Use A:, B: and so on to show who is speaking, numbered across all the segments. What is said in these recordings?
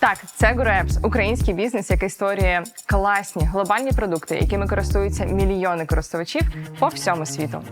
A: Так, це GuruApps – український бізнес, який створює класні глобальні продукти, якими користуються мільйони користувачів по всьому світу.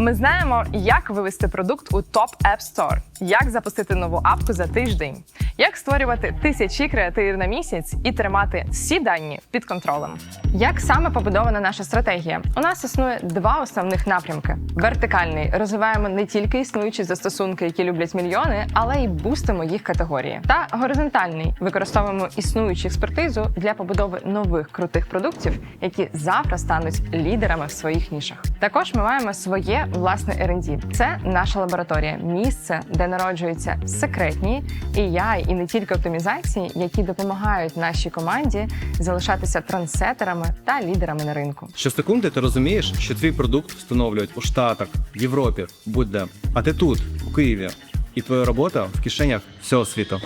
A: Ми знаємо, як вивести продукт у топ App Store, як запустити нову апку за тиждень, як створювати тисячі креативів на місяць і тримати всі дані під контролем. Як саме побудована наша стратегія? У нас існує два основних напрямки: вертикальний розвиваємо не тільки існуючі застосунки, які люблять мільйони, але й бустимо їх категорії. Та горизонтальний використовуємо існуючу експертизу для побудови нових крутих продуктів, які завтра стануть лідерами в своїх нішах. Також ми маємо своє власне R&D. Це наша лабораторія, місце, де народжуються секретні AI і не тільки оптимізації, які допомагають нашій команді залишатися трансетерами та лідерами на ринку.
B: Щосекунди ти розумієш, що твій продукт встановлюють у Штатах, в Європі, будь-де. А ти тут, у Києві, і твоя робота в кишенях всього світу.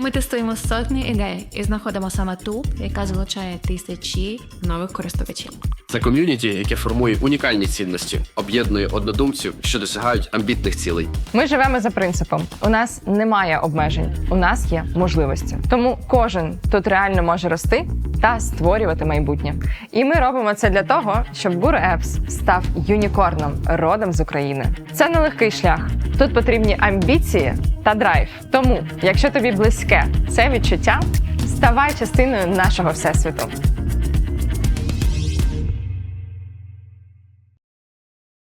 C: Ми тестуємо сотні ідей і знаходимо саме ту, яка залучає тисячі нових користувачів.
D: Це ком'юніті, яке формує унікальні цінності, об'єднує однодумців, що досягають амбітних цілей.
A: Ми живемо за принципом: у нас немає обмежень, у нас є можливості. Тому кожен тут реально може рости та створювати майбутнє. І ми робимо це для того, щоб Apps став юнікорном родом з України. Це нелегкий шлях. Тут потрібні амбіції та драйв. Тому, якщо тобі близьке це відчуття, ставай частиною нашого всесвіту.